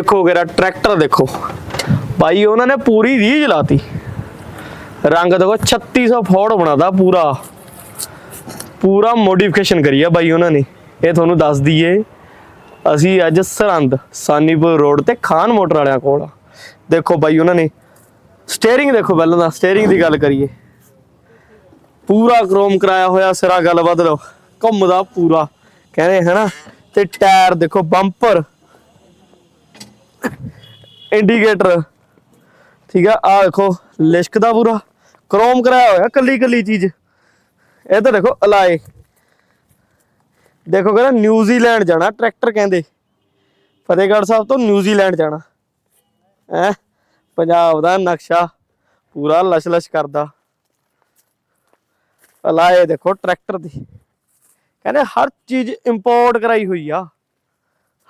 ਦੇਖੋ ਮੇਰਾ ਟਰੈਕਟਰ ਦੇਖੋ। ਭਾਈ, ਉਹਨਾਂ ਨੇ ਪੂਰੀ ਰੀਝ ਲਾਤੀ। ਰੰਗ ਦੇਖੋ 3600 ਫੋੜ ਬਣਾਦਾ ਪੂਰਾ। ਪੂਰਾ ਮੋਡੀਫਿਕੇਸ਼ਨ ਕਰੀ ਆ ਬਾਈ ਉਹਨਾਂ ਨੇ। ਇਹ ਤੁਹਾਨੂੰ ਦੱਸ ਦਈਏ, ਅਸੀਂ ਅੱਜ ਸਰੰਦ ਸਾਨੀਪੁਰ ਰੋਡ ਤੇ ਖਾਨ ਮੋਟਰ ਵਾਲਿਆਂ ਕੋਲ ਦੇਖੋ ਬਾਈ ਉਹਨਾਂ ਨੇ ਸਟੀਅਰਿੰਗ ਦੇਖੋ ਪਹਿਲਾਂ ਦਾ ਸਟੀਅਰਿੰਗ ਦੀ ਗੱਲ ਕਰੀਏ। ਪੂਰਾ ਕ੍ਰੋਮ ਕਰਾਇਆ ਹੋਇਆ, ਸਿਰਾ ਗੱਲ ਵੱਧ ਲਓ। ਘੁੰਮਦਾ ਪੂਰਾ। ਕਹਿੰਦੇ ਹਨਾ, ਤੇ ਟਾਇਰ ਦੇਖੋ ਬੰਪਰ ਇੰਡੀਕੇਟਰ ਠੀਕ ਆ ਆ ਦੇਖੋ, ਲਿਸ਼ਕ ਦਾ ਪੂਰਾ ਕ੍ਰੋਮ ਕਰਾਇਆ ਹੋਇਆ, ਕੱਲੀ ਕੱਲੀ ਚੀਜ਼। ਇਹ ਤਾਂ ਦੇਖੋ, ਅਲਾਏ। ਦੇਖੋ ਕਹਿੰਦਾ ਨਿਊਜ਼ੀਲੈਂਡ ਜਾਣਾ ਟਰੈਕਟਰ ਕਹਿੰਦੇ। ਫਤਿਹਗੜ੍ਹ ਸਾਹਿਬ ਤੋਂ ਨਿਊਜ਼ੀਲੈਂਡ ਜਾਣਾ। ਹੈ? ਪੰਜਾਬ ਦਾ ਨਕਸ਼ਾ ਪੂਰਾ ਲਸ਼-ਲਸ਼ ਕਰਦਾ। ਅਲਾਏ ਦੇਖੋ ਟਰੈਕਟਰ ਦੀ। ਕਹਿੰਦੇ ਹਰ ਚੀਜ਼ ਇੰਪੋਰਟ ਕਰਾਈ ਹੋਈ ਆ।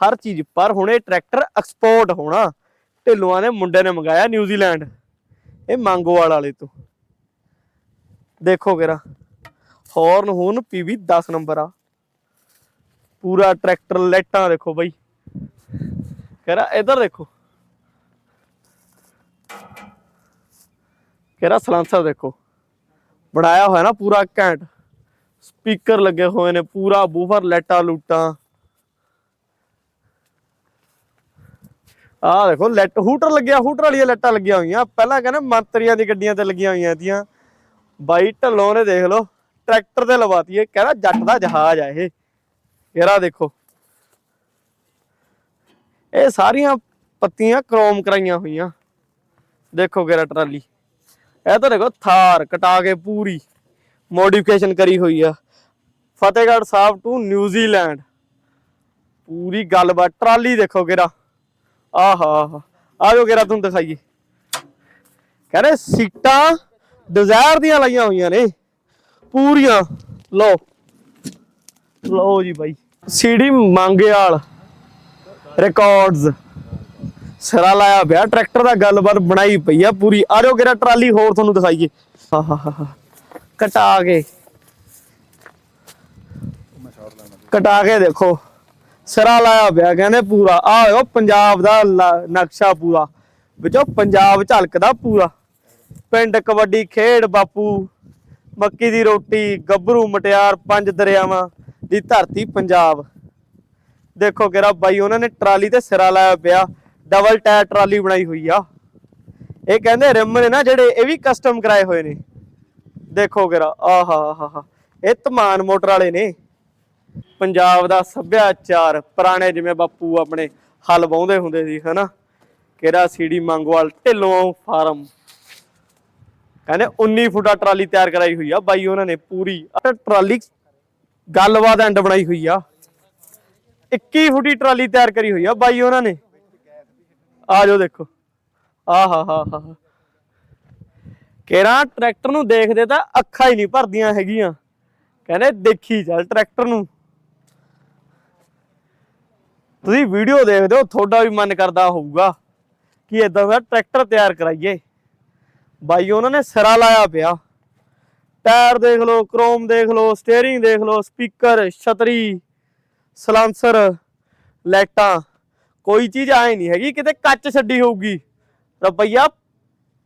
ਹਰ ਚੀਜ਼ ਪਰ ਹੁਣ ਇਹ ਟਰੈਕਟਰ ਐਕਸਪੋਰਟ ਹੋਣਾ। ਢਿੱਲੂਆਂ ਦੇ ਮੁੰਡੇ ਨੇ ਮੰਗਾਇਆ ਨਿਊਜ਼ੀਲੈਂਡ ਇਹ ਮੰਗੋਵਾਲ ਵਾਲੇ ਤੋਂ। ਦੇਖੋ ਕਿਰਾ। ਹੌਰਨ ਹੁਣ ਪੀਵੀ 10 ਨੰਬਰ ਆ। ਪੂਰਾ ਟਰੈਕਟਰ ਲਾਈਟਾਂ ਦੇਖੋ ਬਈ। ਕਿਹੜਾ ਇਧਰ ਦੇਖੋ। ਕਿਹੜਾ ਸਲਾਂਸਰ ਦੇਖੋ। ਬਣਾਇਆ ਹੋਇਆ ਨਾ ਪੂਰਾ ਘੈਂਟ। ਸਪੀਕਰ ਲੱਗੇ ਹੋਏ ਨੇ ਪੂਰਾ, ਬੂਫਰ ਲੈਟਾ ਲੂਟਾਂ। ਆਹ ਦੇਖੋ ਲੈਟ ਹੂਟਰ ਲੱਗਿਆ, ਹੂਟਰ ਵਾਲੀਆਂ ਲੈਟਾਂ ਲੱਗੀਆਂ ਹੋਈਆਂ। ਪਹਿਲਾਂ ਕਹਿੰਦੇ ਮੰਤਰੀਆਂ ਦੀ ਗੱਡੀਆਂ ਤੇ ਲੱਗੀਆਂ ਹੋਈਆਂ ਇਹਦੀਆਂ। ਬਾਈ, ਢੱਲੋਂ ਨੇ ਦੇਖ ਲਓ, ਟਰੈਕਟਰ ਤੇ ਲਵਾਤੀ ਇਹ, ਕਹਿੰਦਾ ਜੱਟ ਦਾ ਜਹਾਜ਼ ਆ ਇਹ। ਯਾਰਾ ਦੇਖੋ। ਇਹ ਸਾਰੀਆਂ ਪੱਤੀਆਂ ਕ੍ਰੋਮ ਕਰਾਈਆਂ ਹੋਈਆਂ। ਦੇਖੋ ਕਿਹੜਾ ਟਰਾਲੀ। ਇਹ ਤਾਂ ਦੇਖੋ, ਥਾਰ ਕਟਾ ਕੇ ਪੂਰੀ ਮੋਡੀਫਿਕੇਸ਼ਨ ਕਰੀ ਹੋਈ ਆ। Fatehgarh Sahib to New Zealand. ਪੂਰੀ ਗੱਲਬਾਤ, ਟਰਾਲੀ ਦੇਖੋ ਕਿਹੜਾ। ਆਹਾ ਆਜੋ ਕਿਹੜਾ ਤੁਹਾਨੂੰ ਦਿਖਾਈਏ। ਕਹਿੰਦੇ ਸੀਟਾਂ ਡਿਜ਼ਾਇਰ ਦੀਆਂ ਲਾਈਆਂ ਹੋਈਆਂ ਨੇ। ਪੂਰੀਆਂ। ਲਓ। ਲਓ ਜੀ ਬਾਈ। ਸੀਡੀ ਮੰਗਿਆਲ। ਰਿਕਾਰਡਸ ਸਿਰਾ ਲਾਇਆ ਪਿਆ। ਟਰੈਕਟਰ ਦਾ ਗੱਲਬਾਤ ਬਣਾਈ ਪਈ ਆ ਪੂਰੀ। ਆ ਜਾਓ ਕਿਹੜਾ ਟਰਾਲੀ ਹੋਰ ਤੁਹਾਨੂੰ ਦਿਖਾਈਏ। ਕਟਾ ਕੇ। ਕਟਾ ਕੇ ਦੇਖੋ। ਸਿਰਾ ਲਾਇਆ ਪਿਆ, ਕਹਿੰਦੇ ਪੂਰਾ। ਆਹ ਪੰਜਾਬ ਦਾ ਨਕਸ਼ਾ ਪੂਰਾ। ਵਿੱਚੋਂ ਪੰਜਾਬ ਝਲਕਦਾ ਪੂਰਾ। ਪਿੰਡ ਕਬੱਡੀ ਖੇਡ ਬਾਪੂ। ਮੱਕੀ ਦੀ ਰੋਟੀ, ਗੱਭਰੂ, ਮਟਿਆਰ, ਪੰਜ ਦਰਿਆਵਾਂ ਦੀ ਧਰਤੀ ਪੰਜਾਬ। ਦੇਖੋ ਕਿਹੜਾ ਬਾਈ, ਉਹਨਾਂ ਨੇ ਟਰਾਲੀ ਤੇ ਸਿਰਾ ਲਾਇਆ ਪਿਆ। ਡਬਲ ਟਾਇਰ ਟਰਾਲੀ ਬਣਾਈ ਹੋਈ ਆ। ਇਹ ਕਹਿੰਦੇ ਰਿਮ ਨੇ ਨਾ ਜਿਹੜੇ, ਇਹ ਵੀ ਕਸਟਮ ਕਰਾਏ ਹੋਏ ਨੇ। ਦੇਖੋ ਕਿਹੜਾ, ਆਹਾ ਆਹਾ ਇਹ ਧਮਾਨ ਮੋਟਰ ਵਾਲੇ ਨੇ। ਪੰਜਾਬ ਦਾ ਸੱਭਿਆਚਾਰ, ਪੁਰਾਣੇ ਜਿਵੇਂ ਬਾਪੂ ਆਪਣੇ ਹਲ ਵਾਹੁੰਦੇ ਹੁੰਦੇ ਸੀ, ਹਨਾ? ਕਿਹੜਾ ਸੀਡੀ ਮੰਗਵਾਲ, ਢਿੱਲੋਂ ਫਾਰਮ। ਕਹਿੰਦੇ 19 ਫੁੱਟਾ ਟਰਾਲੀ ਤਿਆਰ ਕਰਾਈ ਹੋਈ ਆ, ਬਾਈ ਉਹਨਾਂ ਨੇ ਪੂਰੀ ਟਰਾਲੀ ਗੱਲਬਾਤ ਐਂਡ ਬਣਾਈ ਹੋਈ ਆ। 21 ਫੁੱਟੀ ਟਰਾਲੀ ਤਿਆਰ ਕਰੀ ਹੋਈ ਆ, ਬਾਈ ਉਹਨਾਂ ਨੇ। ਆ ਜਾਓ ਦੇਖੋ। ਆ ਹਾ ਹਾ ਹਾ। ਕਿਹੜਾ ਟਰੈਕਟਰ ਨੂੰ ਦੇਖਦੇ ਤਾਂ ਅੱਖਾਂ ਹੀ ਨਹੀਂ ਭਰਦੀਆਂ ਹੈਗੀਆਂ। ਕਹਿੰਦੇ ਦੇਖੀ ਚੱਲ ਟਰੈਕਟਰ ਨੂੰ। ਤੁਸੀਂ ਵੀਡੀਓ ਦੇਖਦੇ ਹੋ ਤੁਹਾਡਾ ਵੀ ਮਨ ਕਰਦਾ ਹੋਊਗਾ ਕਿ ਇਦਾਂ ਦਾ ਟਰੈਕਟਰ ਤਿਆਰ ਕਰਾਈਏ। ਬਾਈ, ਉਹਨਾਂ ਨੇ ਸਿਰਾ ਲਾਇਆ ਪਿਆ। ਟਾਇਰ ਦੇਖ ਲਓ, ਕ੍ਰੋਮ ਦੇਖ ਲਓ ਸਟੀਅਰਿੰਗ ਦੇਖ ਲਓ ਸਪੀਕਰ ਛਤਰੀ, ਸਲਾਂਸਰ, ਲਾਈਟਾਂ। ਕੋਈ ਚੀਜ਼ ਆਏ ਨਹੀਂ ਹੈਗੀ, ਕਿਤੇ ਕੱਚ ਛੱਡੀ ਹੋਊਗੀ। ਰੁਪਈਆ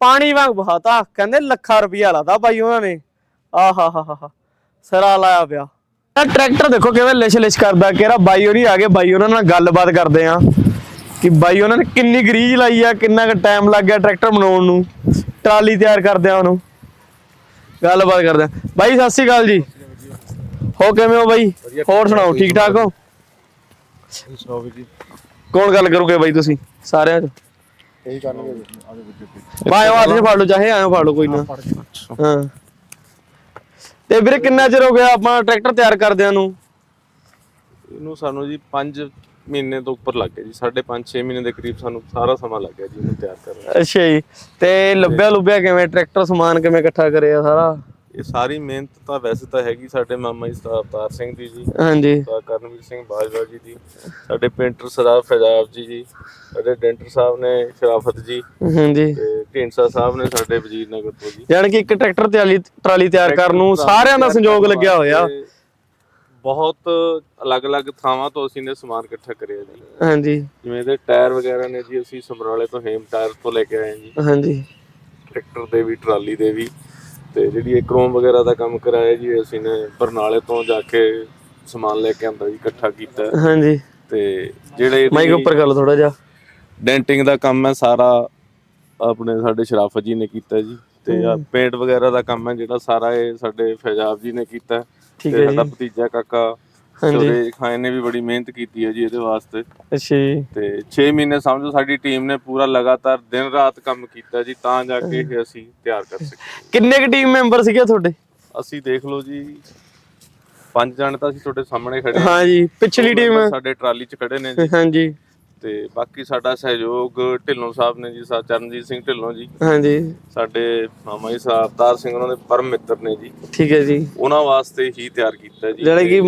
ਪਾਣੀ ਵਾਂਗ ਬਹਾਤਾ ਕਹਿੰਦੇ ਲੱਖਾਂ ਰੁਪਈਆ ਲਾਤਾ ਬਾਈ ਉਹਨਾਂ ਨੇ। ਆਹਾ ਹਾ ਹਾ ਹਾ। ਸਿਰਾ ਲਾਇਆ ਪਿਆ। ਇਹ ਟਰੈਕਟਰ ਦੇਖੋ ਕਿਵੇਂ ਲਿਸ਼ ਲਿਸ਼ ਕਰਦਾ ਕਿਹੜਾ ਬਾਈ ਹੋਣੀ ਆ ਗਏ ਬਾਈ ਉਹਨਾਂ ਨਾਲ ਗੱਲਬਾਤ ਕਰਦੇ ਆ। ਕਿ ਬਾਈ ਉਹਨਾਂ ਨੇ ਕਿੰਨੀ ਗਰੀਜ ਲਾਈ ਆ ਕਿੰਨਾ ਕੁ ਟਾਈਮ ਲੱਗ ਗਿਆ ਟਰੈਕਟਰ ਬਣਾਉਣ ਨੂੰ ਟਰਾਲੀ ਤਿਆਰ ਕਰਦੇ ਆ ਉਹਨੂੰ। ਗੱਲਬਾਤ ਕਰਦੇ ਆ। ਬਾਈ ਸਤਿ ਸ਼੍ਰੀ ਅਕਾਲ ਜੀ। ਹੋ ਕਿਵੇਂ ਹੋ ਬਾਈ? ਹੋਰ ਸੁਣਾਓ ਠੀਕ ਠਾਕ ਹੋ? ਕੌਣ ਗੱਲ ਕਰੋਗੇ ਬਾਈ ਤੁਸੀਂ ਸਾਰਿਆਂ ਚ? ਇਹੀ ਕਰਨਗੇ ਬਾਈ ਉਹ ਫੜ ਲਓ ਚਾਹੇ ਆਇਓ ਫੜ ਲਓ ਕੋਈ ਨਾ। ਹਾਂ। ਤੇ ਵੀਰੇ ਕਿੰਨਾ ਚਿਰ ਹੋ ਗਿਆ ਆਪਾਂ ਟਰੈਕਟਰ ਤਿਆਰ ਕਰਦਿਆਂ ਨੂੰ? ਇਹਨੂੰ ਸਾਨੂੰ ਜੀ 5 ਮਹੀਨੇ ਤੋਂ ਉੱਪਰ ਲੱਗ ਗਿਆ ਜੀ ਸਾਢੇ 5 6 ਮਹੀਨੇ ਦੇ ਕਰੀਬ ਸਾਨੂੰ ਸਾਰਾ ਸਮਾਂ ਲੱਗ ਗਿਆ ਜੀ ਇਹਨੂੰ ਤਿਆਰ ਕਰਨ। ਅੱਛਾ ਜੀ ਤੇ ਲੱਭਿਆ ਲੁੱਭਿਆ ਕਿਵੇਂ? ਟਰੈਕਟਰ ਸਮਾਨ ਕਿਵੇਂ ਇਕੱਠਾ ਕਰਿਆ ਸਾਰਾ? ਇਹ ਸਾਰੀ ਮਿਹਨਤ ਤਾਂ ਵੈਸੇ ਤਾਂ ਹੈਗੀ ਸਾਡੇ ਮਾਮਾ ਜੀ ਸਰਦਾਰ ਅਵਤਾਰ ਸਿੰਘ ਦੀ ਜੀ ਹਾਂਜੀ। ਸਰਦਾਰ ਕਰਨਵੀਰ ਸਿੰਘ ਬਾਜਵਾ ਜੀ ਦੀ ਸਾਡੇ ਪੇਂਟਰ ਸਰਦਾਰ ਫੈਜ਼ਾਬ ਜੀ ਜੀ ਸਾਡੇ ਡੈਂਟਰ ਸਾਹਿਬ ਨੇ ਸ਼ਰਾਫਤ ਜੀ ਹਾਂਜੀ। ਤੇ ਢੀਂਡਸਾ ਸਾਹਿਬ ਨੇ ਸਾਡੇ ਵਜ਼ੀਰ ਨਗਰ ਤੋਂ ਜੀ। ਯਾਨੀ ਕਿ ਇੱਕ ਟਰੈਕਟਰ ਤੇ ਟਰਾਲੀ ਤਿਆਰ ਕਰਨ ਨੂੰ ਸਾਰਿਆਂ ਦਾ ਸੰਯੋਗ ਲੱਗਿਆ ਹੋਇਆ। ਬਹੁਤ ਅਲੱਗ-ਅਲੱਗ ਥਾਵਾਂ ਤੋਂ ਅਸੀਂ ਨੇ ਸਮਾਨ ਇਕੱਠਾ ਕਰਿਆ ਜੀ। ਹਾਂਜੀ। ਜਿਵੇਂ ਇਹਦੇ ਟਾਇਰ ਵਗੈਰਾ ਨੇ ਜੀ ਅਸੀਂ ਸਮਰਾਲੇ ਤੋਂ ਹੇਮ ਟਾਇਰ ਤੋਂ ਲੈ ਕੇ ਆਏ ਜੀ। ਹਾਂਜੀ। ਟਰੈਕਟਰ ਦੇ ਵੀ ਟਰਾਲੀ ਦੇ ਵੀ। ਤੇ ਜਿਹੜੀ ਇਹ ਕ੍ਰੋਮ ਵਗੈਰਾ ਦਾ ਕੰਮ ਕਰਾਇਆ ਜੀ ਅਸੀਂ ਨੇ ਬਰਨਾਲੇ ਤੋਂ ਜਾ ਕੇ ਸਮਾਨ ਲੈ ਕੇ ਆਂਦਾ ਜੀ ਇਕੱਠਾ ਕੀਤਾ। ਹਾਂਜੀ। ਤੇ ਜਿਹੜੇ ਮਾਈਕ ਉੱਪਰ ਲਓ ਥੋੜਾ ਜਿਹਾ। ਡੈਂਟਿੰਗ ਦਾ ਕੰਮ ਹੈ ਸਾਰਾ ਆਪਣੇ ਸਾਡੇ ਸ਼ਰਾਫਤ ਜੀ ਨੇ ਕੀਤਾ ਜੀ। ਤੇ ਆ ਪੇਂਟ ਵਗੈਰਾ ਦਾ ਕੰਮ ਹੈ ਜਿਹੜਾ ਸਾਰਾ ਇਹ ਸਾਡੇ ਫੈਜ਼ਾਬ ਜੀ ਨੇ ਕੀਤਾ। ਠੀਕ ਤੇ ਹੈ ਸਾਡਾ ਜੀ। ਭਤੀਜਾ ਕਾਕਾ ਹਾਂਜੀ। ਖਾਨ ਨੇ ਵੀ ਬੜੀ ਮਿਹਨਤ ਕੀਤੀ ਹੈ ਜੀ ਇਹਦੇ ਵਾਸਤੇ। ਅੱਛਾ ਜੀ। ਤੇ 6 ਮਹੀਨੇ ਸਮਝੋ ਸਾਡੀ ਟੀਮ ਨੇ ਪੂਰਾ ਲਗਾਤਾਰ ਦਿਨ ਰਾਤ ਕੰਮ ਕੀਤਾ ਜੀ ਤਾਂ ਜਾ ਕੇ ਇਹ ਅਸੀਂ ਤਿਆਰ ਕਰ ਸਕੇ ਕਿੰਨੇ ਕੁ ਟੀਮ ਮੈਂਬਰ ਸੀਗੇ ਤੁਹਾਡੇ? ਅਸੀਂ ਦੇਖ ਲਓ ਜੀ ਪੰਜ ਜਣ ਤਾਂ ਅਸੀਂ ਤੁਹਾਡੇ ਸਾਹਮਣੇ ਖੜੇ ਹਾਂ। ਹਾਂਜੀ ਪਿਛਲੀ ਟੀਮ ਸਾਡੇ ਟਰਾਲੀ 'ਚ ਖੜੇ ਨੇ ਜੀ। ਹਾਂਜੀ। ਤੇ ਬਾਕੀ ਸਾਡਾ ਸਹਿਯੋਗ ਢਿੱਲੋਂ ਸਾਹਿਬ ਨੇ ਜੀ ਸਾ ਚਰਨਜੀਤ ਸਿੰਘ ਢਿੱਲੋਂ ਜੀ। ਹਾਂਜੀ। ਸਾਡੇ ਮਾਮਾ ਜੀ ਸਾਹਿਬ ਅਵਤਾਰ ਸਿੰਘ ਉਹਨਾਂ ਦੇ ਪਰਮ ਮਿੱਤਰ ਨੇ ਜੀ। ਠੀਕ ਹੈ ਜੀ। ਉਹਨਾਂ ਵਾਸਤੇ ਹੀ ਤਿਆਰ ਕੀਤਾ ਜੀ। ਜਿਹੜੇ ਕਿ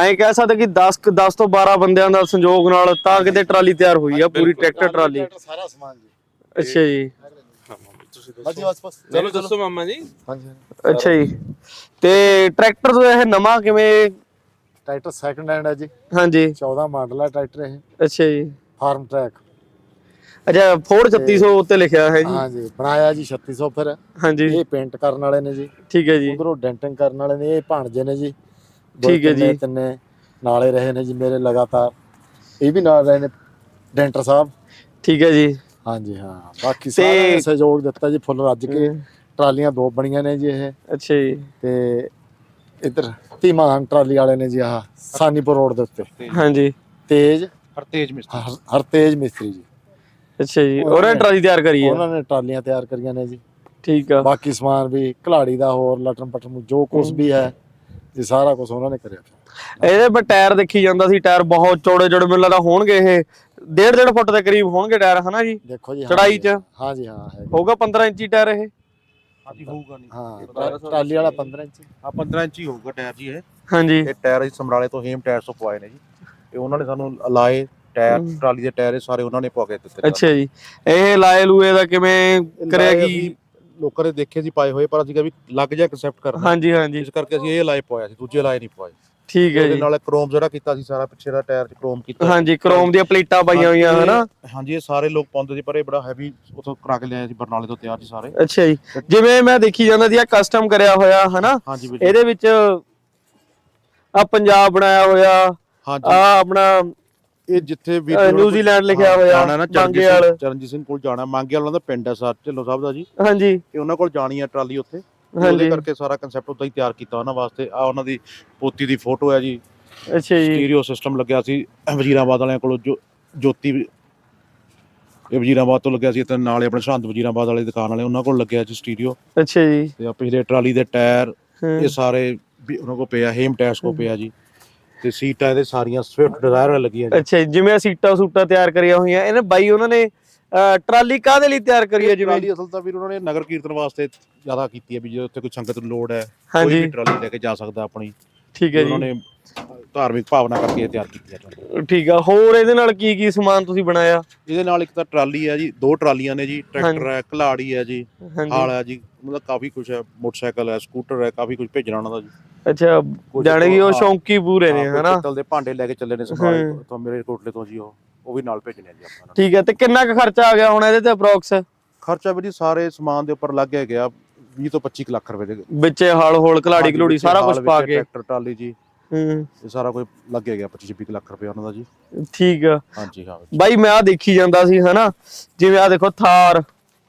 ਐਂ ਕਹਿ ਸਕਦੇ ਕਿ 10 ਕੁ- 10 ਤੋਂ 12 ਬੰਦਿਆਂ ਦਾ ਸੰਯੋਗ ਨਾਲ ਤਾਂ ਕਿਤੇ ਟਰਾਲੀ ਤਿਆਰ ਹੋਈ ਆ ਪੂਰੀ ਟਰੈਕਟਰ ਟਰਾਲੀ। ਸਾਰਾ ਸਮਾਨ ਜੀ। ਅੱਛਾ ਜੀ। ਚਲੋ ਦੱਸੋ ਮਾਮਾ ਜੀ। ਹਾਂਜੀ ਅੱਛਾ ਜੀ। ਤੇ ਟਰੈਕਟਰ ਜੋ ਇਹ ਨਵਾਂ ਕਿਵੇਂ ਟਰੈਕਟਰ ਸੈਕੰਡ ਹੈਂਡ ਹੈ ਜੀ। ਹਾਂਜੀ। 14 ਮਾਡਲ ਹੈ ਟਰੈਕਟਰ ਇਹ। ਅੱਛਾ ਜੀ। ਫਾਰਮ ਟਰੈਕ ਅੱਛਾ ਫੋਰਡ 3600 ਉੱਤੇ ਲਿਖਿਆ ਹੈ ਜੀ। ਹਾਂਜੀ ਬਣਾਇਆ ਜੀ 3600 ਫਿਰ। ਹਾਂਜੀ। ਇਹ ਪੇਂਟ ਕਰਨ ਵਾਲੇ ਨੇ ਜੀ। ਠੀਕ ਹੈ ਜੀ। ਉਧਰੋਂ ਡੈਂਟਿੰਗ ਕਰਨ ਵਾਲੇ ਨੇ ਇਹ ਭਾਣਜੇ ਨੇ ਜੀ। ਠੀਕ ਹੈ ਜੀ। ਤਿੰਨੇ ਨਾਲੇ ਰਹੇ ਨੇ ਜੀ ਮੇਰੇ ਲਗਾਤਾਰ। ਇਹ ਵੀ ਨਾਲ ਰਹੇ ਨੇ ਡੈਂਟਰ ਸਾਹਿਬ। ਠੀਕ ਹੈ ਜੀ। ਹਾਂਜੀ ਹਾਂ। ਬਾਕੀ ਸਾਰਿਆਂ ਨੇ ਸਹਿਯੋਗ ਦਿੱਤਾ ਜੀ ਫੁੱਲ ਰੱਜ ਕੇ। ਟਰਾਲੀਆਂ ਦੋ ਬਣੀਆਂ ਨੇ ਜੀ ਇਹ। ਅੱਛਾ ਜੀ। ਤੇ ਇੱਧਰ ਧੀਮਾਨ ਟਰਾਲੀ ਵਾਲੇ ਨੇ ਜੀ ਆਹ ਸਾਨੀਪੁਰ ਰੋਡ ਦੇ ਉੱਤੇ। ਹਾਂਜੀ। ਤੇਜ ਹਰਤੇਜ ਮਿਸਤਰੀ। ਹਰ- ਹਰਤੇਜ ਮਿਸਤਰੀ ਜੀ। ਅੱਛਾ ਜੀ ਉਹਨਾਂ ਨੇ ਟਰਾਲੀ ਤਿਆਰ ਕਰੀ ਹੈ? ਉਹਨਾਂ ਨੇ ਟਰਾਲੀਆਂ ਤਿਆਰ ਕਰੀਆਂ ਨੇ ਜੀ। ਠੀਕ ਆ। ਬਾਕੀ ਸਮਾਨ ਵੀ ਘਲਾੜੀ ਦਾ ਹੋਰ ਲਟਣ ਪਟਣ ਜੋ ਕੁਝ ਵੀ ਹੈ ਇਹ ਸਾਰਾ ਕੁਝ ਉਹਨਾਂ ਨੇ ਕਰਿਆ ਇਹਦੇ ਪਰ ਟਾਇਰ ਦੇਖੀ ਜਾਂਦਾ ਸੀ ਟਾਇਰ ਬਹੁਤ ਚੌੜੇ ਚੌੜੇ ਮੈਨੂੰ ਲੱਗਦਾ ਹੋਣਗੇ ਇਹ ਡੇਢ ਡੇਢ ਫੁੱਟ ਦੇ ਕਰੀਬ ਹੋਣਗੇ ਟਾਇਰ ਹਨਾ ਜੀ? ਦੇਖੋ ਜੀ ਹਾਂ ਚੜਾਈ ਜੀ, ਚ? ਹਾਂਜੀ ਹਾਂ ਹੈ ਹੋਊਗਾ 15 ਇੰਚੀ ਟਾਇਰ ਇਹ? ਹਾਂਜੀ ਹੋਊਗਾ ਨਹੀਂ। ਹਾਂ ਟਰਾ- ਟਰਾਲੀ ਵਾਲਾ 15 ਇੰਚ। ਆ 15 ਇੰਚੀ ਹੋਊਗਾ ਟਾਇਰ ਜੀ ਇਹ। ਹਾਂਜੀ। ਇਹ ਟਾਇਰ ਅਸੀਂ ਸਮਰਾਲੇ ਤੋਂ ਹੇਮ ਟਾਇਰ ਤੋਂ ਪਵਾਏ ਨੇ ਜੀ। ਤੇ ਉਹਨਾਂ ਨੇ ਸਾਨੂੰ ਲਾਏ ਟਾਇਰ ਟਰਾਲੀ ਦੇ ਟਾਇਰ ਇਹ ਸਾਰੇ ਉਹਨਾਂ ਨੇ ਪਵਾ ਕੇ ਦਿੱਤੇ ਨੇ। ਅੱਛਾ ਜੀ। ਇਹ ਲਾਏ ਲੂਏ ਦਾ ਕਿਵੇਂ ਕਰਿਆ ਲਾਏ ਕੀ? ਅਸੀਂ ਲੋਕਾਂ ਨੇ ਦੇਖੇ ਸੀ ਪਾਏ ਹੋਏ ਪਰ ਅਸੀਂ ਕਿਹਾ ਵੀ ਲੱਗ ਜਾ ਕਨਸੈਪਟ ਕਰਨਾ। ਹਾਂਜੀ ਹਾਂਜੀ। ਇਸ ਕਰਕੇ ਅਸੀਂ ਇਹ ਲਾਏ ਪਵਾਇਆ ਸੀ ਦੂਜੇ ਲਾਏ ਨਹੀਂ ਪਵਾਏ। ਠੀਕ ਹੈ ਉਹਦੇ ਜੀ। ਨਾਲ ਕ੍ਰੋਮ ਜਿਹੜਾ ਕੀਤਾ ਸੀ ਸਾਰਾ ਪਿੱਛੇ ਦਾ ਟਾਇਰ ਚ ਕ੍ਰੋਮ ਕੀਤਾ ਹਾਂਜੀ ਕ੍ਰੋਮ ਦੀਆਂ ਪਲੇਟਾਂ ਪਾਈਆਂ ਹੋਈਆਂ ਹਨਾ? ਹਾਂਜੀ ਇਹ ਸਾਰੇ ਲੋਕ ਪਾਉਂਦੇ ਸੀ ਪਰ ਇਹ ਬੜਾ ਹੈਵੀ ਉਥੋਂ ਕਰਾ ਕੇ ਲਿਆਏ ਸੀ ਬਰਨਾਲੇ ਤੋਂ ਤਿਆਰ ਸੀ ਸਾਰੇ। ਅੱਛਾ ਜੀ। ਜਿਵੇਂ ਮੈਂ ਦੇਖੀ ਜਾਂਦਾ ਸੀ ਆ ਕਸਟਮ ਕਰਿਆ ਹੋਇਆ ਹਨਾ? ਹਾਂਜੀ ਇਹਦੇ ਵਿੱਚ ਆ ਪੰਜਾਬ ਬਣਾਇਆ ਹੋਇਆ ਹਾਂਜੀ। ਆ ਆਪਣਾ ਇਹ ਜਿੱਥੇ ਵੀ ਨਿਊਜ਼ੀਲੈਂਡ ਲਿਖਿਆ ਹੋਇਆ, ਨਾ ਚਰਨਜੀਤ। ਸਿੰਘ- ਕੋਲ ਜਾਣਾ ਮੰਗੇ ਵਾਲਾ ਦਾ ਪਿੰਡ ਹੈ ਸਰ ਢਿੱਲੋਂ ਸਾਹਿਬ ਦਾ ਜੀ। ਹਾਂਜੀ। ਇਹ ਉਹਨਾਂ ਕੋਲ ਜਾਣੀ ਹੈ ਟਰਾਲੀ ਉੱਥੇ। ਤੇ ਹਾਂਜੀ। ਉਹਦੇ ਕਰਕੇ ਸਾਰਾ ਕਨਸੈਪਟ ਉਦਾਂ ਹੀ ਤਿਆਰ ਕੀਤਾ ਉਹਨਾਂ ਵਾਸਤੇ। ਆ ਉਹਨਾਂ ਦੀ ਪੋਤੀ ਦੀ ਫੋਟੋ ਹੈ ਜੀ। ਅੱਛਾ ਜੀ। ਸਟੀਰੀਓ ਸਿਸਟਮ ਲੱਗਿਆ ਸੀ ਵਜ਼ੀਰਾਬਾਦ ਵਾਲਿਆਂ ਕੋਲ ਜੋ ਜੋਤੀ ਵੀ- ਇਹ ਵਜ਼ੀਰਾਬਾਦ ਤੋਂ ਲੱਗਿਆ ਸੀ ਤੇ ਨਾਲੇ ਆਪਣੇ ਸਰਹੰਦ ਵਜ਼ੀਰਾਬਾਦ ਵਾਲੀ ਦੁਕਾਨ ਵਾਲੇ ਉਹਨਾਂ ਕੋਲ ਲੱਗਿਆ ਸੀ ਸਟੀਰੀਓ ਅੱਛਾ ਜੀ। ਤੇ ਆ ਪਿਛਲੇ ਟਰਾਲੀ ਦੇ ਟਾਇਰ ਹਾਂ। ਇਹ ਸਾਰੇ ਵੀ ਉਹਨਾਂ ਕੋਲ ਪਿਆ ਹੇਮ ਟਾਇਰਸ ਕੋਲ ਪਿਆ ਜੀ। ਤੇ ਸੀਟਾਂ ਇਹਦੇ ਸਾਰੀਆਂ ਸਵਿਫਟ ਡਿਜ਼ਾਇਰ ਲੱਗੀਆਂ ਜੀ। ਅੱਛਾ ਜੀ, ਜਿਵੇਂ ਆਹ ਸੀਟਾਂ ਸੂਟਾਂ ਤਿਆਰ ਕਰੀਆਂ ਹੋਈਆਂ ਇਹਨੇ ਬਾਈ ਉਹਨਾਂ ਨੇ ਟਰਾਲੀ ਕਾਹਦੇ ਲਈ ਤਿਆਰ ਕਰੀ ਹੈ ਜਿਵੇਂ? ਟਰਾਲੀ ਅਸਲ ਤਾਂ ਵੀਰ ਉਹਨਾਂ ਨੇ ਨਗਰ ਕੀਰਤਨ ਵਾਸਤੇ ਜ਼ਿਆਦਾ ਕੀਤੀ ਹੈ ਵੀ ਜੇ ਉੱਥੇ ਕੋਈ ਸੰਗਤ ਨੂੰ ਲੋੜ ਹੈ ਕੋਈ ਵੀ ਟਰਾਲੀ ਲੈ ਕੇ ਜਾ ਸਕਦਾ ਆਪਣੀ। ਠੀਕ ਹੈ ਉਹਨਾਂ ਜੀ। ਨੇ ਧਾਰਮਿਕ ਭਾਵਨਾ ਕਰਕੇ ਇਹ ਤਿਆਰ ਕੀਤੀ ਹੈ ਟਰਾਲੀ ਠੀਕ ਆ ਹੋਰ ਇਹਦੇ ਨਾਲ ਕੀ ਕੀ ਸਮਾਨ ਤੁਸੀਂ ਬਣਾਇਆ? ਇਹਦੇ ਨਾਲ ਇੱਕ ਤਾਂ ਟਰਾਲੀ ਹੈ ਜੀ ਦੋ ਟਰਾਲੀਆਂ ਨੇ ਜੀ ਟਰੈਕਟਰ ਹੈ ਘਲਾੜੀ ਹੈ ਜੀ ਹਾਲ ਹੈ ਜੀ ਮਤਲਬ ਕਾਫੀ ਕੁਝ ਹੈ ਮੋਟਰਸਾਈਕਲ ਹੈ ਸਕੂਟਰ ਹੈ ਕਾਫੀ ਕੁਝ ਭੇਜਣਾ ਉਹਨਾਂ ਦਾ ਜੀ। ਅੱਛਾ ਜਾਣੇ ਕਿ ਉਹ ਹਾਂ। ਸ਼ੌਂਕੀ ਪੂਰੇ ਨੇ ਹਾਂ, ਹਨਾ? ਪਿੱਤਲ ਦੇ ਭਾਂਡੇ ਲੈ ਕੇ ਚੱਲੇ ਨੇ ਹੂੰ। ਤੋਂ ਮੇਰੇ ਕੋਟਲੇ ਤੋਂ ਜੀ ਉਹ ਉਹ ਵੀ ਨਾਲ ਭੇਜਣੇ ਆ ਜੀ ਆਪਾਂ ਠੀਕ ਹੈ ਤੇ ਕਿੰਨਾ ਕੁ ਖਰਚਾ ਆ ਗਿਆ ਹੁਣ ਇਹਦੇ ਤੇ ਅਪਰੋਕਸ ਖਰਚਾ ਵੀ ਜੀ ਸਾਰੇ ਸਮਾਨ ਦੇ ਉੱਪਰ ਲੱਗ ਗਿਆ ਗਿਆ 20 ਤੋਂ 25 ਕੁ ਲੱਖ ਰੁਪਏ ਦੇ। ਵਿੱਚੇ ਹਲ ਹੋਲ ਕਲਾੜੀ ਕਲੂੜੀ ਸਾਰਾ ਕੁਝ ਪਾ ਕੇ। ਟਰੈਕਟਰ ਟਰਾਲੀ ਜੀ। ਹੂੰ। ਇਹ ਸਾਰਾ ਕੁਝ ਲੱਗ ਗਿਆ 25 26 ਲੱਖ ਰੁਪਏ ਉਹਨਾਂ ਦਾ ਜੀ। ਠੀਕ ਆ। ਹਾਂਜੀ ਹਾਂ। ਬਾਈ ਮੈਂ ਆ ਦੇਖੀ ਜਾਂਦਾ ਸੀ ਹਨਾ? ਜਿਵੇਂ ਆ ਦੇਖੋ ਥਾਰ।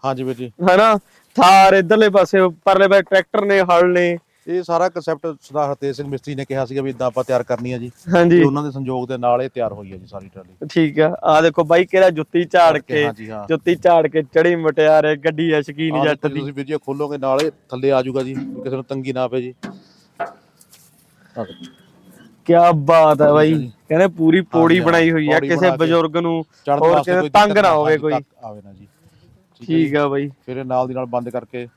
ਹਾਂਜੀ ਵੀਰ ਜੀ। ਹਨਾ? ਥਾਰ ਇਧਰਲੇ ਪਾਸੇ ਪਰਲੇ ਪਾਸੇ ਟਰੈਕਟਰ ਨੇ ਹਲ ਨੇ। ਇਹ ਸਾਰਾ ਕਨਸੈਪਟ ਸਰਦਾਰ ਹਰਤੇਜ ਸਿੰਘ ਮਿਸਤਰੀ ਨੇ ਕਿਹਾ ਸੀਗਾ ਵੀ ਇਦਾਂ ਆਪਾਂ ਤਿਆਰ ਕਰਨੀ ਆ ਜੀ। ਹਾਂਜੀ। ਤੇ ਉਹਨਾਂ ਦੇ ਸੰਯੋਗ ਦੇ ਨਾਲ ਇਹ ਤਿਆਰ ਹੋਈ ਹੈ ਜੀ ਸਾਰੀ ਟਰਾਲੀ। ਠੀਕ ਆ। ਆ ਦੇਖੋ ਬਾਈ ਕਿਹੜਾ ਜੁੱਤੀ ਝਾੜ ਕੇ ਹਾਂਜੀ ਹਾਂ। ਜੁੱਤੀ ਝਾੜ ਕੇ ਚੜੀ ਮਟਿਆਰੇ ਗੱਡੀ ਆ ਸ਼ਕੀਨ ਆਹ ਜੱਟ ਦੇਖੋ ਦੀ। ਤੁਸੀਂ ਜੀ ਖੋਲੋਗੇ ਨਾਲ ਇਹ ਥੱਲੇ ਆ ਜਾਊਗਾ ਜੀ ਵੀ ਕਿਸੇ ਨੂੰ ਤੰਗੀ ਨਾ ਪਏ ਜੀ। ਆਹ ਦੇਖੋ। ਕੀ ਬਾਤ ਹੈ ਬਾਈ। ਕਹਿੰਦੇ ਪੂਰੀ ਪੌੜੀ ਬਣਾਈ ਹੋਈ ਆ ਪੌੜੀ ਕਿਸੇ ਬਣਾ ਕੇ ਬਜ਼ੁਰਗ ਨੂੰ। ਚੜ੍ਹਨ ਹੋਰ ਵਾਸਤੇ ਕਿਸੇ ਕੋਈ ਤੰਗ ਦਿੱਕਤ ਨਾ ਹੋਵੇ ਹਾਂਜੀ, ਕੋਈ। ਤੱਕ ਆਵੇ ਨਾ ਜੀ। ਹੈ ਠੀਕ ਆ ਬਾਈ। ਫਿਰ ਇਹ ਨਾਲ ਦੀ ਨਾਲ ਬੰਦ ਕਰਕੇ।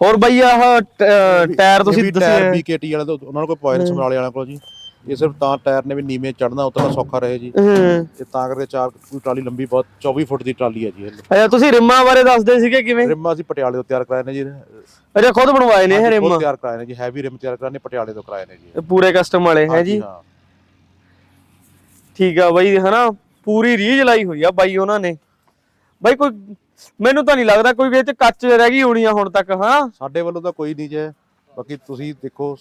ਹੋਰ ਬਾਈ ਆਹ ਟ- ਅਹ ਟਾਇਰ ਤੁਸੀਂ ਇਹ ਵੀ ਟਾਇਰ ਦੱਸਿਆ BKT ਵਾਲੇ ਤੋਂ ਉਹਨਾਂ ਕੋਲ ਪੁਆਇੰਟ ਸਮਰਾਲੇ ਵਾਲਿਆਂ ਕੋਲ ਜੀ। ਇਹ ਸਿਰਫ ਤਾਂ ਟਾਇਰ ਨੇ ਵੀ ਨੀਵੇਂ ਚੜਨਾ ਉਤਰਨਾ ਸੌਖਾ ਰਹੇ ਜੀ। ਹੂੰ। ਤੇ ਤਾਂ ਕਰਕੇ ਚਾਰ ਕੋਈ ਟਰਾਲੀ ਲੰਬੀ ਬਹੁਤ 24 ਫੁੱਟ ਦੀ ਟਰਾਲੀ ਹੈ ਜੀ ਇਹ। ਅੱਛਾ ਤੁਸੀਂ ਰਿਮਾਂ ਬਾਰੇ ਦੱਸਦੇ ਸੀਗੇ ਕਿਵੇਂ? ਰਿਮ ਅਸੀਂ ਪਟਿਆਲੇ ਤੋਂ ਤਿਆਰ ਕਰਾਏ ਨੇ ਜੀ ਅੱਛਾ ਖੁਦ ਬਣਵਾਏ ਨੇ ਇਹ ਹਾਂਜੀ, ਰਿਮ? ਖੁਦ ਤਿਆਰ ਕਰਾਏ ਨੇ ਜੀ ਹੈਵੀ ਰਿਮ ਤਿਆਰ ਕਰਾਏ ਨੇ ਪਟਿਆਲੇ ਤੋਂ ਕਰਾਏ ਨੇ ਜੀ ਇਹ। ਪੂਰੇ ਕਸਟਮ ਵਾਲੇ ਹੈ ਜੀ? ਹਾਂ। ਠੀਕ ਆ ਬਾਈ ਹਨਾ ਪੂਰੀ ਰੀਝ ਲਾਈ ਹੋਈ ਆ ਬਾਈ ਉਹਨਾਂ ਨੇ। ਬਾਈ ਕੋਈ ਮੈਨੂੰ ਤਾਂ ਨਹੀਂ ਲੱਗਦਾ ਕੋਈ ਵਿੱਚ ਕੱਚ ਰਹਿ ਗਈ ਹੋਣੀ ਆ ਹੁਣ ਤੱਕ ਹਾਂ। ਸਾਡੇ ਵੱਲੋਂ ਤਾਂ ਕੋਈ ਨਹੀਂ ਜੇ। ਬਾਕੀ ਤੁਸੀਂ ਦੇਖੋ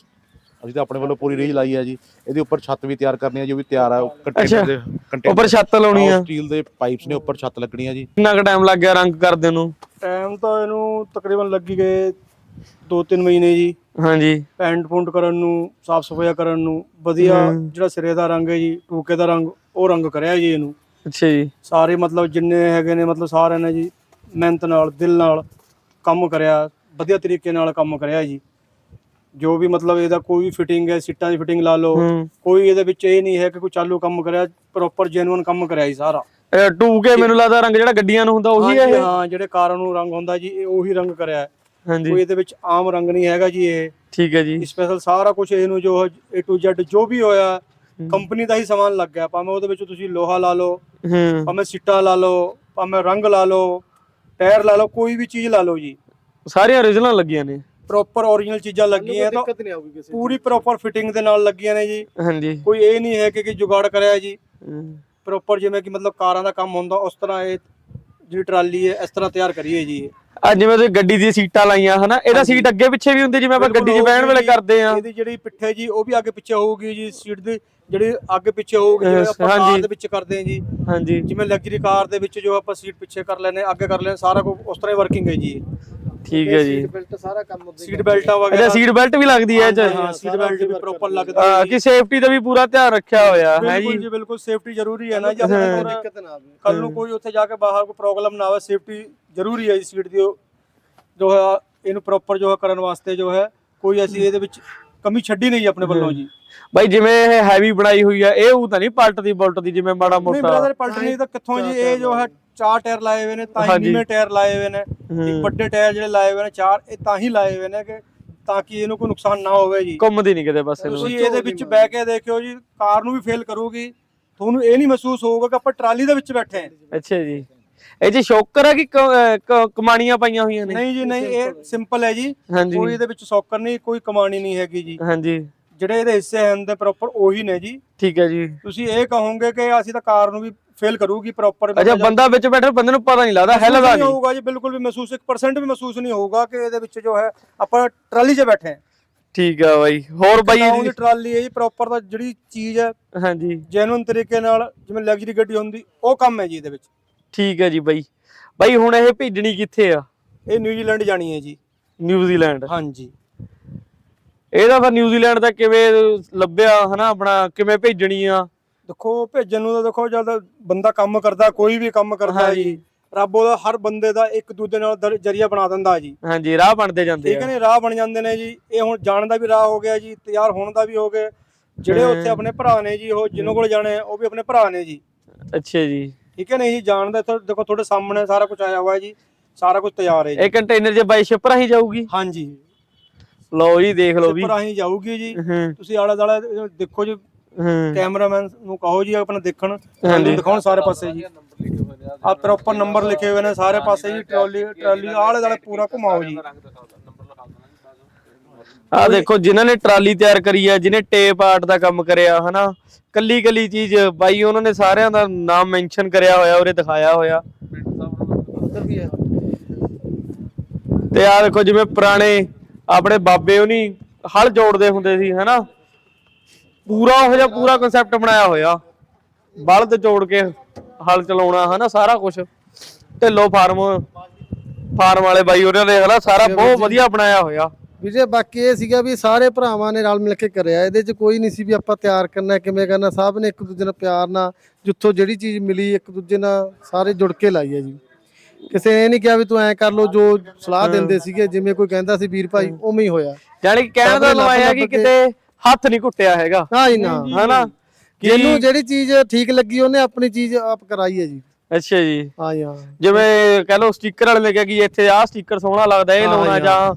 ਅਸੀਂ ਤਾਂ ਆਪਣੇ ਵੱਲੋਂ ਪੂਰੀ ਰੀਝ ਲਾਈ ਹੈ ਜੀ। ਇਹਦੇ ਉੱਪਰ ਛੱਤ ਵੀ ਤਿਆਰ ਕਰਨੀ ਹੈ ਜੋ ਵੀ ਤਿਆਰ ਆ। ਕੰਟੇਨਰ ਦੇ ਕੰਟੇਨਰ ਉੱਪਰ ਛੱਤ ਲਾਉਣੀ ਆ। ਸਟੀਲ ਦੇ ਪਾਈਪਸ ਨੇ ਉੱਪਰ ਛੱਤ ਲੱਗਣੀ ਹੈ ਜੀ। ਕਿੰਨਾ ਕੁ ਟਾਈਮ ਲੱਗ ਗਿਆ ਰੰਗ ਕਰਦੇ ਨੂੰ? ਟਾਈਮ ਤਾਂ ਇਹਨੂੰ ਤਕਰੀਬਨ ਲੱਗੀ ਗਏ 2-3 ਮਹੀਨੇ ਜੀ। ਹਾਂਜੀ। ਪੈਂਟ ਪੁੰਟ ਕਰਨ ਨੂੰ ਸਾਫ਼ ਸਫਾਈਆ ਕਰਨ ਨੂੰ ਵਧੀਆ। ਜਿਹੜਾ ਸਿਰੇ ਦਾ ਰੰਗ ਹੈ ਜੀ ਟੂਕੇ ਦਾ ਰੰਗ ਉਹ ਰੰਗ ਕਰਿਆ ਜੀ ਇਹਨੂੰ। ਅੱਛਾ ਜੀ। ਸਾਰੇ ਮਤਲਬ ਜਿੰਨੇ ਹੈਗੇ ਨੇ ਮਤਲਬ ਸਾਰਿਆਂ ਨੇ ਜੀ ਮਿਹਨਤ ਨਾਲ ਦਿਲ ਨਾਲ ਕੰਮ ਕਰਿਆ ਵਧੀਆ ਤਰੀਕੇ ਨਾਲ ਕੰਮ ਕਰਿਆ ਜੀ। ਜੋ ਵੀ ਮਤਲਬ ਇਹਦਾ ਕੋਈ ਵੀ ਫਿਟਿੰਗ ਹੈ ਸੀਟਾਂ ਦੀ ਫਿਟਿੰਗ ਲਾ ਲਓ ਹੂੰ। ਕੋਈ ਇਹਦੇ ਵਿੱਚ ਇਹ ਨਹੀਂ ਹੈ ਕਿ ਕੋਈ ਚਾਲੂ ਕੰਮ ਕਰਿਆ ਪ੍ਰੋਪਰ ਜੈਨੂਇਨ ਕੰਮ ਕਰਿਆ ਜੀ ਸਾਰਾ। ਇਹ ਟੂਕੇ ਮੈਨੂੰ ਲੱਗਦਾ ਰੰਗ ਜਿਹੜਾ ਗੱਡੀਆਂ ਨੂੰ ਹੁੰਦਾ ਉਹੀ ਹੈ ਹਾਂਜੀ, ਇਹ? ਹਾਂ ਜਿਹੜੇ ਕਾਰਾਂ ਨੂੰ ਰੰਗ ਹੁੰਦਾ ਜੀ ਇਹ ਉਹੀ ਰੰਗ ਕਰਿਆ ਹੈ। ਕੋਈ ਹਾਂਜੀ ਇਹਦੇ ਵਿੱਚ ਆਮ ਰੰਗ ਨਹੀਂ ਹੈਗਾ ਜੀ ਇਹ। ਠੀਕ ਹੈ ਜੀ। ਸਪੈਸ਼ਲ ਸਾਰਾ ਕੁਝ ਇਹਨੂੰ ਜੋ A to Z ਜੋ ਵੀ ਹੋਇਆ ਕੰਪਨੀ ਦਾ ਹੀ ਸਮਾਨ ਲੱਗ ਗਿਆ। ਭਾਵੇਂ ਉਹਦੇ ਵਿੱਚ ਤੁਸੀਂ ਲੋਹਾ ਲਾ ਲਓ ਹੂੰ। ਭਾਵੇਂ ਸਿੱਟਾ ਲਾ ਲਓ ਭਾਵੇਂ ਰੰਗ ਲਾ ਲਓ ਟਾਇਰ ਲਾ ਲਓ ਕੋਈ ਵੀ ਚੀਜ਼ ਲਾ ਲਓ ਜੀ। ਸਾਰੀਆਂ origignal ਲੱਗੀਆਂ ਨੇ। ਪ੍ਰੋਪਰ ਓਰੀਜਨਲ ਚੀਜ਼ਾਂ ਲੱਗੀਆਂ ਤਾਂ ਨਹੀਂ ਆਊਗੀ ਕਿਸੇ ਪੂਰੀ ਪ੍ਰੋਪਰ ਫਿਟਿੰਗ ਦੇ ਨਾਲ ਲੱਗੀਆਂ ਨੇ ਜੀ। ਹਾਂਜੀ। ਕੋਈ ਇਹ ਨਹੀਂ ਹੈ ਕਿ ਕਿ ਜੁਗਾੜ ਕਰਿਆ ਜੀ। ਪ੍ਰੋਪਰ ਜਿਵੇਂ ਕਿ ਮਤਲਬ ਕਾਰਾਂ ਦਾ ਕੰਮ ਹੁੰਦਾ ਉਸ ਤਰ੍ਹਾਂ ਇਹ ਜਿਹੜੀ ਟਰਾਲੀ ਹੈ ਇਸ ਤਰ੍ਹਾਂ ਤਿਆਰ ਕਰੀ ਹੈ ਜੀ ਇਹ। ਆ ਜਿਵੇਂ ਤੁਸੀਂ ਗੱਡੀ ਦੀ ਸੀਟਾਂ ਲਾਈਆਂ ਹਨਾ? ਇਹਦਾ ਸੀਟ ਅੱਗੇ ਪਿੱਛੇ ਵੀ ਹੁੰਦੀ ਜਿਵੇਂ ਆਪਾਂ ਗੱਡੀ 'ਚ ਬਹਿਣ ਵੇਲੇ ਕਰਦੇ ਆ ਇਹਦੀ ਜਿਹੜੀ ਪਿੱਠੇ ਜੀ ਉਹ ਵੀ ਅੱਗੇ ਪਿੱਛੇ ਹੋਊਗੀ ਜੀ ਸੀਟ ਦੀ ਜਿਹੜੀ ਅੱਗੇ ਪਿੱਛੇ ਹੋਊਗੀ ਜਿਵੇਂ ਆਪਾਂ। ਕਾਰ ਦੇ ਵਿੱਚ ਕਰਦੇ ਹਾਂ ਜੀ। ਹਾਂਜੀ। ਜਿਵੇਂ ਲਗਜ਼ਰੀ ਕਾਰ ਦੇ ਵਿੱਚ ਜੋ ਆਪਾਂ ਸੀਟ ਪਿੱਛੇ ਕਰ ਲੈਨੇ ਅੱਗੇ ਕਰ ਲੈਨੇ ਸਾਰਾ ਕੁਝ ਉਸ ਤਰ੍ਹਾਂ ਹੀ ਵਰਕਿੰਗ ਹੈ ਜੀ। ਠੀਕ ਹੈ ਜੀ। ਬਿਲਟ ਸਾਰਾ ਕੰਮ ਉੱਦਾਂ ਹੀ ਸੀਟ ਬੈਲਟਾਂ ਅੱਛਾ ਵਗੈਰਾ। ਸੀਟ ਬੈਲਟ ਵੀ ਲੱਗਦੀ ਹੈ ਇਹ 'ਚ? ਹਾਂ ਸੀਟ ਬੈਲਟ ਵੀ ਪ੍ਰੋਪਰ ਲੱਗਦਾ ਆ, ਹੈ ਕਿ ਸੇਫਟੀ ਦਾ ਵੀ ਪੂਰਾ ਧਿਆਨ ਰੱਖਿਆ ਹੋਇਆ ਹੈ ਬਿਲਕੁਲ ਜੀ ਜੀ ਬਿਲਕੁਲ ਸੇਫਟੀ ਜ਼ਰੂਰੀ ਹੈ ਨਾ ਜੀ। ਆਪਣੇ ਕੋਲ ਦਿੱਕਤ ਨਾ ਆਵੇ। ਕੱਲ ਨੂੰ ਕੋਈ ਉੱਥੇ ਜਾ ਕੇ ਬਾਹਰ ਕੋਈ ਪ੍ਰੋਬਲਮ ਨਾ ਆਵੇ ਸੇਫਟੀ ਜ਼ਰੂਰੀ ਹੈ ਜੀ ਸੀਟ ਦੀ ਉਹ ਜੋ ਹੈ ਇਹਨੂੰ ਪ੍ਰੋਪਰ ਜੋ ਹੈ ਕਰਨ ਵਾਸਤੇ ਜੋ ਹੈ ਕੋਈ ਅਸੀਂ ਇਹਦੇ ਵਿੱਚ ਕਮੀ ਛੱਡੀ ਨਹੀਂ ਆਪਣੇ ਵੱਲੋਂ ਜੀ। ਬਾਈ ਜਿਵੇਂ ਇਹ ਹੈਵੀ ਬਣਾਈ ਹੋਈ ਆ ਇਹ ਉਹ ਤਾਂ ਨਹੀਂ ਪਲਟਦੀ ਬੁਲਟਦੀ ਜਿਵੇਂ ਮਾੜਾ ਨਹੀਂ ਮੋਟਾ। ਬ੍ਰਦਰ ਪਲਟਣੀ ਤਾਂ ਕਿੱਥੋਂ ਜੀ ਇਹ ਜੋ ਹੈ ਚਾਰ ਟਾਇਰ ਲਾਏ ਹੋਏ ਨੇ ਤਾਂ ਹੀ ਹਾਂਜੀ। ਨੀਵੇਂ ਟਾਇਰ ਲਾਏ ਹੋਏ ਨੇ। ਇੱਕ ਵੱਡੇ ਟਾਇਰ ਜਿਹੜੇ ਲਾਏ ਹੋਏ ਨੇ ਚਾਰ ਇਹ ਤਾਂ ਹੀ ਲਾਏ ਹੋਏ ਨੇ ਕਿ ਤਾਂ ਕਿ ਇਹਨੂੰ ਕੋਈ ਨੁਕਸਾਨ ਨਾ ਹੋਵੇ ਜੀ। ਘੁੰਮਦੀ ਨਹੀਂ ਕਿਤੇ ਪਾਸੇ ਨੂੰ ਤੁਸੀਂ ਇਹਦੇ ਵਿੱਚ ਬਹਿ ਕੇ ਦੇਖਿਓ ਜੀ ਕਾਰ ਨੂੰ ਵੀ ਫੇਲ ਕਰੂਗੀ। ਤੁਹਾਨੂੰ ਇਹ ਨਹੀਂ ਮਹਿਸੂਸ ਹੋਊਗਾ ਕਿ ਆਪਾਂ ਟਰਾਲੀ ਦੇ ਵਿੱਚ ਬੈਠੇ ਹਾਂ। ਅੱਛਾ ਜੀ। ਇਹ ਜੀ ਸ਼ੌਕਰ ਆ ਕਿ ਕ- ਅਹ ਕ- ਕਮਾਣੀਆਂ ਪਾਈਆਂ ਹੋਈਆਂ ਨੇ? ਨਹੀਂ ਜੀ ਨਹੀਂ ਇਹ ਸਿੰਪਲ ਹੈ ਜੀ। ਹਾਂਜੀ। ਕੋਈ ਇਹਦੇ ਵਿੱਚ ਸੌਕਰ ਨਹੀਂ ਕੋਈ ਕਮਾਣੀ ਨਹੀਂ ਹੈਗੀ ਜੀ। ਹਾਂਜੀ। ਜਿਹੜੇ ਇਹਦੇ ਹਿੱਸੇ ਹਨ ਦੇ ਪ੍ਰੋਪਰ ਉਹੀ ਨੇ ਜੀ। ਠੀਕ ਹੈ ਜੀ। ਤੁਸੀਂ ਇਹ ਕਹੋਗੇ ਕਿ ਅਸੀਂ ਤਾਂ ਕਾਰ ਨੂੰ ਵੀ ਫੇਲ ਕਰੂਗੀ ਪ੍ਰੋਪਰ ਅੱਛਾ ਬੰਦਾ ਵਿੱਚ ਬੈਠਾ ਬੰਦੇ ਨੂੰ ਪਤਾ ਨਹੀਂ ਲੱਗਦਾ ਹਿੱਲਦਾ ਨਹੀਂ ਨਹੀਂ ਹੋਊਗਾ ਜੀ ਬਿਲਕੁਲ ਵੀ ਮਹਿਸੂਸ 1% ਵੀ ਮਹਿਸੂਸ ਨਹੀਂ ਹੋਊਗਾ ਕਿ ਇਹਦੇ ਵਿੱਚ ਜੋ ਹੈ ਆਪਾਂ ਟਰਾਲੀ 'ਚ ਬੈਠੇ ਹਾਂ। ਠੀਕ ਆ ਬਾਈ ਹੋਰ ਬਾਈ ਤਾਂ ਇਹਦੀ- ਟਰਾਲੀ ਹੈ ਜੀ ਪ੍ਰੋਪਰ ਦਾ ਜਿਹੜੀ ਚੀਜ਼ ਹੈ ਹਾਂਜੀ। ਜੈਨੂਇਨ ਤਰੀਕੇ ਨਾਲ ਜਿਵੇਂ ਲਗਜ਼ਰੀ ਗੱਡੀ ਹੁੰਦੀ ਉਹ ਕੰਮ ਹੈ ਜੀ ਇਹਦੇ ਵਿੱਚ। ਠੀਕ ਹੈ ਜੀ ਬਾਈ। ਬਾਈ ਹੁਣ ਇਹ ਭੇਜਣੀ ਕਿੱਥੇ ਆ? ਇਹ ਨਿਊਜ਼ੀਲੈਂਡ ਜਾਣੀ ਹੈ ਜੀ। ਨਿਊਜ਼ੀਲੈਂਡ। ਹਾਂਜੀ। ਇਹਦਾ ਫਿਰ ਨਿਊਜ਼ੀਲੈਂਡ ਦਾ ਕਿਵੇਂ ਲੱਭਿਆ ਹਨਾ ਆਪਣਾ ਕਿਵੇਂ ਭੇਜਣੀ ਆ? ਦੇਖੋ ਭੇਜਣ ਨੂੰ ਤਾਂ ਦੇਖੋ ਜਦ ਬੰਦਾ ਕੰਮ ਕਰਦਾ ਕੋਈ ਵੀ ਕੰਮ ਕਰਦਾ। ਜੀ। ਰੱਬ ਉਹਦਾ ਹਰ ਬੰਦੇ ਦਾ ਇੱਕ ਦੂਜੇ ਨਾਲ ਜਰੀਆ ਬਣਾ ਦਿੰਦਾ ਜੀ। ਹਾਂਜੀ ਰਾਹ ਬਣਦੇ ਜਾਂਦੇ ਠੀਕ ਨੇ ਰਾਹ ਬਣ ਜਾਂਦੇ ਨੇ ਜੀ। ਇਹ ਹੁਣ ਜਾਣ ਦਾ ਵੀ ਰਾਹ ਹੋ ਗਿਆ ਜੀ ਤਿਆਰ ਹੋਣ ਦਾ ਵੀ ਹੋ ਗਿਆ। ਜਿਹੜੇ। ਉੱਥੇ ਆਪਣੇ ਭਰਾ ਨੇ ਜੀ ਉਹ ਜਿਨ੍ਹਾਂ ਕੋਲ ਜਾਣੇ ਉਹ ਵੀ ਆਪਣੇ ਭਰਾ ਨੇ ਜੀ। ਅੱਛਾ ਜੀ। ਠੀਕ ਹੈ ਨੇ ਜੀ ਜਾਣ ਦਾ ਇੱਥੇ ਦੇਖੋ ਤੁਹਾਡੇ ਸਾਹਮਣੇ ਸਾਰਾ ਕੁਝ ਆਇਆ ਹੋਇਆ ਜੀ। ਸਾਰਾ ਕੁਝ ਤਿਆਰ ਹੈ ਜੀ। ਇਹ ਕੰਟੇਨਰ 'ਚ ਬਾਈ ਸ਼ਿਪ ਰਾਹੀਂ ਜਾਊਗੀ? ਹਾਂਜੀ। ਲਓ ਜੀ ਦੇਖ ਲਓ ਵੀ। ਉੱਪਰ ਆਹੀਂ ਜਾਊਗੀ ਜੀ। ਤੁਸੀਂ ਆਲੇ ਦਾਲੇ ਦੇਖੋ ਜੀ ਕੈਮਰਾਮੈਨ ਨੂੰ ਕਹੋ ਜੀ ਆਪਣਾ ਦੇਖਣ। ਦਿਖਾਉਣ ਸਾਰੇ ਪਾਸੇ ਜੀ। ਆ ਪ੍ਰੋਪਰ ਨੰਬਰ ਲਿਖੇ ਹੋਏ ਨੇ ਸਾਰੇ ਪਾਸੇ ਜੀ ਟਰਾਲੀ ਟਰਾਲੀ ਆਲੇ ਦਾਲੇ ਪੂਰਾ ਘੁਮਾਓ ਜੀ। ਆ ਦੇਖੋ ਜਿਨ੍ਹਾਂ ਨੇ ਟਰਾਲੀ ਤਿਆਰ ਕਰੀ ਆ ਜਿਹਨੇ ਟੇਪ ਆਰਟ ਦਾ ਕੰਮ ਕਰਿਆ ਹਨਾ? ਕੱਲੀ ਕੱਲੀ ਚੀਜ਼ ਬਾਈ ਉਹਨਾਂ ਨੇ ਸਾਰਿਆਂ ਦਾ ਨਾਮ ਮੈਂਸ਼ਨ ਕਰਿਆ ਹੋਇਆ ਉਰੇ ਦਿਖਾਇਆ ਹੋਇਆ। ਤੇ ਆ ਦੇਖੋ ਜਿਵੇਂ ਪੁਰਾਣੇ ਆਪਣੇ ਬਾਬੇ ਉਹਨੀ ਹਲ ਜੋੜਦੇ ਹੁੰਦੇ ਸੀ ਹਨਾ? ਪੂਰਾ ਉਹ ਜਿਹਾ ਪੂਰਾ ਕਨਸੈਪਟ ਬਣਾਇਆ ਹੋਇਆ। ਬਲਦ ਜੋੜ ਕੇ ਹਲ ਚਲਾਉਣਾ ਹਨਾ ਸਾਰਾ ਕੁਝ ਢਿੱਲੋ ਫਾਰਮ ਫਾਰਮ ਵਾਲੇ ਬਾਈ ਉਹਨਾਂ ਨੇ ਹਨਾ ਸਾਰਾ ਬਹੁਤ ਵਧੀਆ ਬਣਾਇਆ ਹੋਇਆ। ਵੀਰੇ ਬਾਕੀ ਇਹ ਸੀਗਾ ਵੀ ਸਾਰੇ ਭਰਾਵਾਂ ਨੇ ਰਲ ਮਿਲ ਕੇ ਕਰਿਆ। ਇਹਦੇ 'ਚ ਕੋਈ ਨਹੀਂ ਸੀ ਵੀ ਆਪਾਂ ਤਿਆਰ ਕਰਨਾ ਕਿਵੇਂ ਕਰਨਾ। ਸਭ ਨੇ ਇੱਕ ਦੂਜੇ ਨਾਲ ਪਿਆਰ ਨਾਲ ਜਿੱਥੋਂ ਜਿਹੜੀ ਚੀਜ਼ ਮਿਲੀ ਇੱਕ ਦੂਜੇ ਨਾਲ ਸਾਰੇ ਜੁੜ ਕੇ ਲਾਈ ਹੈ ਜੀ। ਕਿਸੇ ਨੇ ਨਹੀਂ ਕਿਹਾ ਵੀ ਤੂੰ ਐ ਕਰ ਲੋ ਜੋ ਸਲਾਹ ਦਿੰਦੇ ਸੀਗੇ ਜਿਵੇਂ ਕੋਈ ਕਹਿੰਦਾ ਸੀ ਵੀਰ ਭਾਈ ਉਵੇਂ ਹੀ ਹੋਇਆ। ਯਾਨੀ ਕਿ ਕਹਿਣ ਦਾ ਲਵਾਇਆ ਕਿ ਕਿਤੇ ਹੱਥ ਨਹੀਂ ਘੁੱਟਿਆ ਹੈਗਾ। ਨਾ ਹੀ ਨਾ। ਹਨਾ? ਜਿਹਨੂੰ ਜਿਹੜੀ ਚੀਜ਼ ਠੀਕ ਲੱਗੀ ਉਹਨੇ ਆਪਣੀ ਚੀਜ਼ ਆਪ ਕਰਾਈ ਹੈ ਜੀ। ਅੱਛਾ ਜੀ। ਹਾਂ ਜੀ ਹਾਂ। ਜਿਵੇਂ ਕਹ ਲਓ ਸਟicker ਵਾਲੇ ਨੇ ਕਿਹਾ ਕਿ ਇੱਥੇ ਆਹ ਸਟicker ਸੋਹਣਾ ਲੱਗਦਾ ਇਹ ਲਾਉਣਾ। ਜਾਂ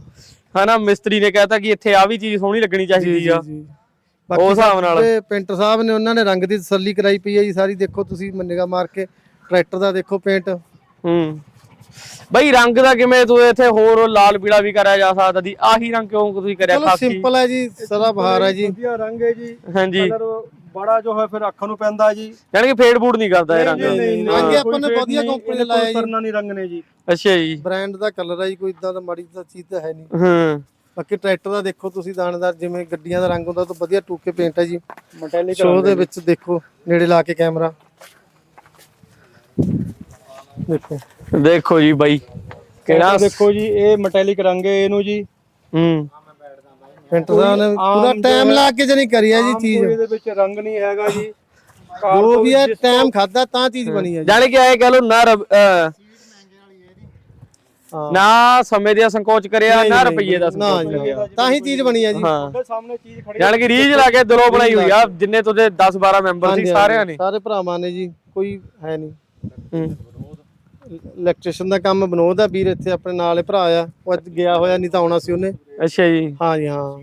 ਹਨਾ ਮਿਸਤਰੀ ਨੇ ਕਹਿਤਾ ਕਿ ਇੱਥੇ ਆ ਵੀ ਚੀਜ਼ ਸੋਹਣੀ ਲੱਗਣੀ ਚਾਹੀਦੀ ਆ। ਜੀ। ਉਸ ਹਿਸਾਬ ਨਾਲ। ਤੇ ਪੇਂਟਰ ਸਾਹਿਬ ਨੇ ਉਹਨਾਂ ਨੇ ਰੰਗ ਦੀ ਤਸੱਲੀ ਕਰਾਈ ਪਈ ਹੈ ਜੀ ਸਾਰੀ ਦੇਖੋ ਤੁਸੀਂ ਨਿਗਾਹ ਮਾਰ ਕੇ ਟਰੈਕਟਰ ਦਾ ਦੇਖੋ ਪੇਂਟ। ਹੂੰ। ਬਈ ਰੰਗ ਦਾ ਕਿਵੇਂ ਤੂੰ ਇੱਥੇ ਹੋਰ ਲਾਲ ਪੀਲਾ ਵੀ ਕਰਿਆ ਜਾ ਸਕਦਾ ਦੀ ਆਹੀ ਰੰਗ ਕਿਉਂ ਤੁਸੀਂ ਕਰਿਆ ਚਲੋ ਸਿੰਪਲ ਹੈ ਜੀ ਸਦਾ ਬਹਾਰ ਹੈ ਜੀ। ਵਧੀਆ ਰੰਗ ਹੈ ਜੀ। ਹਾਂਜੀ। ਕਲਰ ਬੜਾ ਜੋ ਹੈ ਫਿਰ ਅੱਖਾਂ ਨੂੰ ਪੈਂਦਾ ਜੀ। ਯਾਨੀ ਕਿ ਫੇਡ ਫੂਡ ਨਹੀਂ ਕਰਦਾ ਇਹ ਰੰਗ। ਨਹੀਂ, ਨਹੀਂ, ਰੰਗ ਕੋਈ ਆਪਾਂ ਨੇ ਵਧੀਆ ਕੰਪਨੀ ਦਾ ਲਾਇਆ ਕੋਈ ਜੀ। ਕਰਨਾ ਨਹੀਂ ਰੰਗ ਨੇ ਜੀ। ਅੱਛਾ ਜੀ। ਬ੍ਰਾਂਡ ਦਾ ਕਲਰ ਹੈ ਜੀ ਕੋਈ ਇਦਾਂ ਦਾ ਮਾੜੀ ਤਾਂ ਚੀਜ਼ ਤਾਂ ਹੈ ਨਹੀਂ। ਹੂੰ। ਬਾਕੀ ਟਰੈਕਟਰ ਦਾ ਦੇਖੋ ਤੁਸੀਂ ਦਾਣੇਦਾਰ ਜਿਵੇਂ ਗੱਡੀਆਂ ਦਾ ਰੰਗ ਹੁੰਦਾ ਤਾਂ ਵਧੀਆ ਟੂਕੇ ਪੇਂਟ ਹੈ ਜੀ। ਮੈਟੈਲਿਕ ਸ਼ੋਅ ਦੇ ਵਿੱਚ ਦੇਖੋ ਨੇੜੇ ਲਾ ਕੇ ਕੈਮਰਾ ਦੇਖੋ। ਦੇਖੋ ਜੀ ਬਾਈ ਕਿਹੜਾ ਦੇਖੋ ਜੀ ਇਹ ਮੈਟੈਲਿਕ ਰੰਗ ਹੈ ਇਹਨੂੰ ਜੀ। ਹੂੰ। ਪੇਂਟਰ ਸਾਹਿਬ ਨੇ ਪੂਰਾ ਟਾਈਮ ਲਾ ਕੇ ਜਣੀ ਕਰੀ ਹੈ ਜੀ ਚੀਜ਼। ਇਹਦੇ ਵਿੱਚ ਰੰਗ ਨਹੀਂ ਹੈਗਾ ਜੀ। ਜੋ ਵੀ ਹੈ ਟਾਈਮ ਖਾਦਾ ਤਾਂ ਚੀਜ਼ ਬਣੀ ਹੈ ਜੀ। ਜਾਣੀ ਕਿ ਇਹ ਕਹ ਲੋ ਨਾ। ਨਾ ਸਮੇਂ ਦਾ ਸੰਕੋਚ ਕਰਿਆ ਨਾ ਰੁਪਈਏ ਦਾ ਨਾ ਸੰਕੋਚ ਕਰਿਆ। ਤਾਂ ਹੀ ਚੀਜ਼ ਬਣੀ ਹੈ ਜੀ। ਹਾਂ। ਤੁਹਾਡੇ ਸਾਹਮਣੇ ਚੀਜ਼ ਖੜੀ ਜਾਣੀ ਕਿ ਰੀਜ ਲਾ ਕੇ ਦਿਲੋਂ ਬਣਾਈ ਹੋਈ ਆ ਜਿੰਨੇ ਤੁਹਾਡੇ 10 12 ਮੈਂਬਰ ਸੀ ਸਾਰਿਆਂ ਨੇ। ਸਾਰੇ ਭਰਾਵਾਂ ਨੇ ਜੀ ਕੋਈ ਹੈ ਨਹੀਂ। ਹੂੰ। ਇਲੈਕਟ੍ਰੀਸ਼ੀਅਨ ਦਾ ਕੰਮ ਵਿਨੋਦ ਆ ਵੀਰ ਇੱਥੇ ਆਪਣੇ ਨਾਲ ਹੀ ਭਰਾ ਆ। ਉਹ ਅੱਜ ਗਿਆ ਹੋਇਆ ਨਹੀਂ ਤਾਂ ਆਉਣਾ ਸੀ ਉਹਨੇ। ਅੱਛਾ ਜੀ। ਹਾਂ ਜੀ ਹਾਂ।